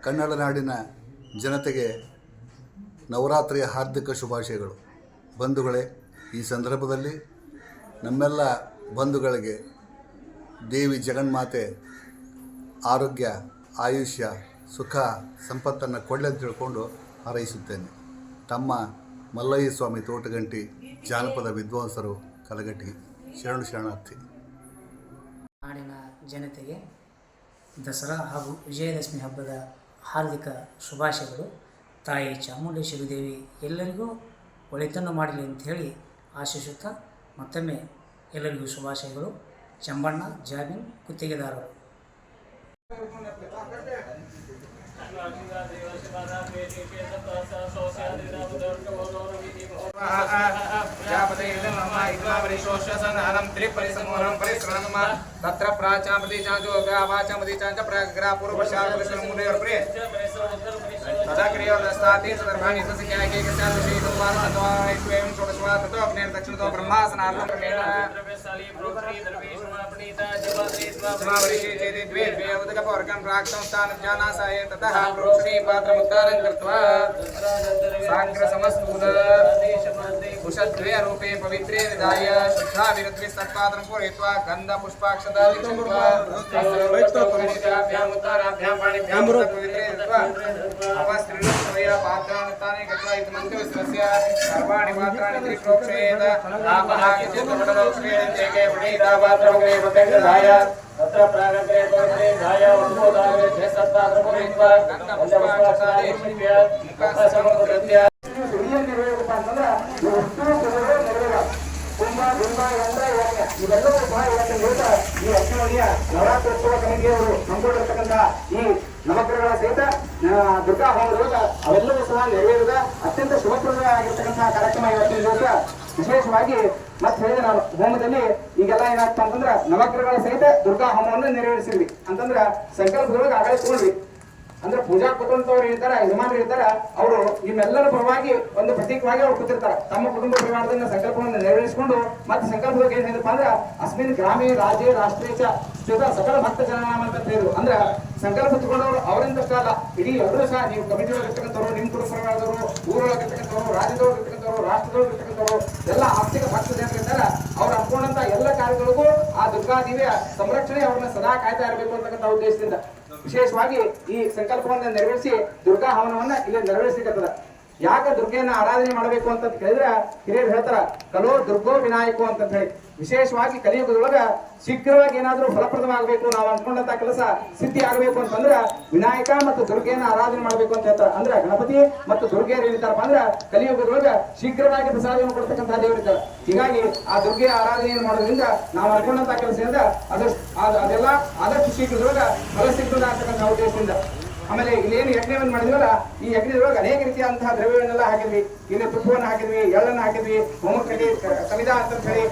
ಕನ್ನಡ ನಾಡಿನ ಜನತೆಗೆ ನವರಾತ್ರಿಯ ಹಾರ್ದಿಕ ಶುಭಾಶಯಗಳು. ಬಂಧುಗಳೇ, ಈ ಸಂದರ್ಭದಲ್ಲಿ ನಮ್ಮೆಲ್ಲ ಬಂಧುಗಳಿಗೆ ದೇವಿ ಜಗನ್ಮಾತೆ ಆರೋಗ್ಯ, ಆಯುಷ್ಯ, ಸುಖ, ಸಂಪತ್ತನ್ನು ಕೊಡಲಿ ಅಂತ ತಿಳ್ಕೊಂಡು ಹಾರೈಸುತ್ತೇನೆ. ತಮ್ಮ ಮಲ್ಲಯ್ಯ ಸ್ವಾಮಿ ತೋಟಗಂಟಿ ಜಾನಪದ ವಿದ್ವಾಂಸರು ಕಲಗಟ್ಟಿ ಶರಣು ಶರಣಾರ್ಥಿ. ನಾಡಿನ ಜನತೆಗೆ ದಸರಾ ಹಾಗೂ ವಿಜಯದಶಮಿ ಹಬ್ಬದ ಹಾರ್ದಿಕ ಶುಭಾಶಯಗಳು. ತಾಯಿ ಚಾಮುಂಡೇಶ್ವರಿ ದೇವಿ ಎಲ್ಲರಿಗೂ ಒಳಿತನ್ನು ಮಾಡಲಿ ಅಂತ ಹೇಳಿ ಆಶಿಸುತ್ತಾ ಮತ್ತೊಮ್ಮೆ ಎಲ್ಲರಿಗೂ ಶುಭಾಶಯಗಳು. ಚಂಬಣ್ಣ ಜಾಮೀನ್ ಗುತ್ತಿಗೆದಾರರು परिशोषसनहरं त्रिपरिसंहरं परिसरणं तत्र प्राचामति चाचो वाचामति चाच प्राग्रा पूर्वशाकुलसमुनेर्प्रे तदा क्रियोदस्ताति सदर्भाणि सस्य क्या के कस्यात् विषयितं वा अथवा स्वयं षोडशवा ततो अग्नेर्दक्षिणतो ब्रह्मासनार्थं क्रमेण। द्रव्यशाली ब्रूहि द्रव्येषु अपनीता సమావృషి చేతి ద్వే ద్వే ఉదకపౌర్గం ప్రాక్ సంస్థానం జ్ఞానాసాయే తతః ప్రోక్షణీ పాత్రముద్దారం కృత్వా. సాంగ్ర సమస్తూల కుషద్వే రూపే పవిత్రే విధాయ. శుద్ధా విరుద్వి సత్పాత్రం పూరయిత్వా. గంధ పుష్పాక్షదాది ఉత్తరాభ్యాం పాణిభ్యాం పవిత్రే దత్వా అవస్త్రిణ స్వయ పాత్రాన్ని తానే గత్వా ఇది మంత్రవిశ్వస్య సర్వాణి పాత్రాన్ని త్రిప్రోక్షయేత నాపహాకి చేత మండలోక్షయేత ఏకే పుణీతా పాత్రముగ్రే ప్రత్యేక ధాయ तत्र प्रागग्रे पवित्रे धाय वन्दोदाग्रे ध्यस्तत्पात्रं पूरयित्वा गन्ध पुष्पाक्षदादि मुखसमुद्रत्य ಕುಂಭ ಬಿಂಬ ಯಂತ್ರ ಯಜ್ಞ ಇವೆಲ್ಲವೂ ಸಹ ಇವತ್ತಿನ ದಿವಸ ಈ ಅಶ್ವಿನಿಯ ನವರಾತ್ರೋತ್ಸವ ಸಮಿತಿಯವರು ಹಮ್ಮಿಕೊಂಡಿರ್ತಕ್ಕಂಥ ಈ ನವಗ್ರಹಗಳ ಸಹಿತ ಆ, ದುರ್ಗಾ ಹೋಮ ದಿವಸ ಅವೆಲ್ಲವೂ ಸಹ ನೆರವೇರಿದ ಅತ್ಯಂತ ಶುಭಪ್ರದವಾಗಿರ್ತಕ್ಕಂತಹ ಕಾರ್ಯಕ್ರಮ ಇವತ್ತಿನ ದಿವಸ ವಿಶೇಷವಾಗಿ ಮತ್ತೆ ಹೇಳಿದೆ ನಾನು, ಹೋಮದಲ್ಲಿ ಈಗೆಲ್ಲ ಏನಾಗ್ತಾ ಅಂತಂದ್ರ ನವಗ್ರಹಗಳ ಸಹಿತ ದುರ್ಗಾ ಹೋಮವನ್ನು ನೆರವೇರಿಸಿದ್ವಿ. ಅಂತಂದ್ರ ಸಂಕಲ್ಪದೊಳಗೆ ಆಗಲೇ ತಗೊಂಡ್ವಿ ಅಂದ್ರೆ ಪೂಜಾ ಕುಟುಂಬದವ್ರು ಇರ್ತಾರ, ಯಜಮಾನರು ಇರ್ತಾರ, ಅವರು ನಿಮ್ಮೆಲ್ಲರ ಪರವಾಗಿ ಒಂದು ಪ್ರತೀಕವಾಗಿ ಅವ್ರು ಕೂತಿರ್ತಾರ. ತಮ್ಮ ಕುಟುಂಬ ಪರಿವಾರದಿಂದ ಸಂಕಲ್ಪವನ್ನು ನೆರವೇರಿಸಿಕೊಂಡು ಮತ್ತೆ ಸಂಕಲ್ಪದಾಗ ಏನ್ ಹೇಳಿದಪ್ಪ ಅಂದ್ರ, ಅಸ್ಮಿನ್ ಗ್ರಾಮೀಣ ರಾಜ್ಯ ರಾಷ್ಟ್ರೀಯ ಸ್ಥಿತ ಸಕಲ ಭಕ್ತ ಜನನಾಮ ಅಂತ ಹೇಳಿದ್ರು. ಅಂದ್ರ ಸಂಕಲ್ಪ ತಗೊಂಡವರು ಅವರಿಂದ ಅಲ್ಲ, ಇಡೀ ಎಲ್ಲರೂ ಸಹ ನೀವು ಕಮಿಟಿ ಒಳಗೆ ಇರ್ತಕ್ಕಂಥವ್ರು, ನಿಮ್ಮ ಕುಟುಂಬ ರಾಜ್ಯದೊಳಗೆ ಇರ್ತಕ್ಕಂಥವ್ರು ಎಲ್ಲ ಆರ್ಥಿಕ ಭಕ್ತ ಜನರು ಇರ್ತಾರ ಅವ್ರು ಅನ್ಕೊಂಡಂತ ಎಲ್ಲ ಕಾರ್ಯಗಳಿಗೂ ಆ ದುರ್ಗಾದೇವಿಯ ಸಂರಕ್ಷಣೆ ಅವ್ರನ್ನ ಸದಾ ಕಾಯ್ತಾ ಇರಬೇಕು ಅಂತಕ್ಕಂಥ ಉದ್ದೇಶದಿಂದ. ವಿಶೇಷವಾಗಿ ಈ ಸಂಕಲ್ಪವನ್ನ ನೆರವೇರಿಸಿ ದುರ್ಗಾ ಹವನವನ್ನ ಇಲ್ಲಿ ನೆರವೇರಿಸಲಿಕ್ಕತ್ತದ ಯಾಕೆ ದುರ್ಗೆಯನ್ನ ಆರಾಧನೆ ಮಾಡಬೇಕು ಅಂತ ಕೇಳಿದ್ರೆ ಹಿರಿಯರು ಹೇಳ್ತಾರ, ಕಲೋ ದುರ್ಗೋ ವಿನಾಯಕೋ ಅಂತ ಹೇಳಿ. ವಿಶೇಷವಾಗಿ ಕಲಿಯುಗದೊಳಗ ಶೀಘ್ರವಾಗಿ ಏನಾದ್ರೂ ಫಲಪ್ರದವಾಗಬೇಕು ನಾವು ಅನ್ಕೊಂಡಂತ ಕೆಲಸ ಸಿದ್ಧಿ ಆಗಬೇಕು ಅಂತಂದ್ರ ವಿನಾಯಕ ಮತ್ತು ದುರ್ಗೆಯನ್ನ ಆರಾಧನೆ ಮಾಡಬೇಕು ಅಂತ ಹೇಳ್ತಾರೆ. ಅಂದ್ರೆ ಗಣಪತಿ ಮತ್ತು ದುರ್ಗೆಯರು ಏನಿದ್ದಾರಪ್ಪ ಅಂದ್ರ ಕಲಿಯುಗದೊಳಗ ಶೀಘ್ರವಾಗಿ ಪ್ರಸಾದವನ್ನು ಕೊಡ್ತಕ್ಕಂಥ ದೇವರಿದ್ದಾರೆ ಹೀಗಾಗಿ ಆ ದುರ್ಗೆಯ ಆರಾಧನೆಯನ್ನು ಮಾಡೋದ್ರಿಂದ ನಾವು ಅನ್ಕೊಂಡಂತ ಕೆಲಸದಿಂದ ಅದಷ್ಟು, ಅದ್- ಅದೆಲ್ಲ ಆದಷ್ಟು ಶೀಘ್ರದೊಳಗ ಫಲ ಸಿಗ್ತದೆ ಅಂತಕ್ಕಂಥ ಉದ್ದೇಶದಿಂದ. ಆಮೇಲೆ ಇಲ್ಲೇನು ಯಜ್ಞವನ್ನು ಮಾಡಿದ್ವಲ್ಲ, ಈ ಯಜ್ಞದೊಳಗೆ ಅನೇಕ ರೀತಿಯಂತಹ ದ್ರವ್ಯಗಳನ್ನೆಲ್ಲ ಹಾಕಿದ್ವಿ. ಇಲ್ಲಿ ತುಪ್ಪವನ್ನು ಹಾಕಿದ್ವಿ, ಎಳ್ಳನ್ನು ಹಾಕಿದ್ವಿ ಹೋಮಕಡ್ಡಿ ಕಲಿದ ಅಂತ ಹೇಳಿ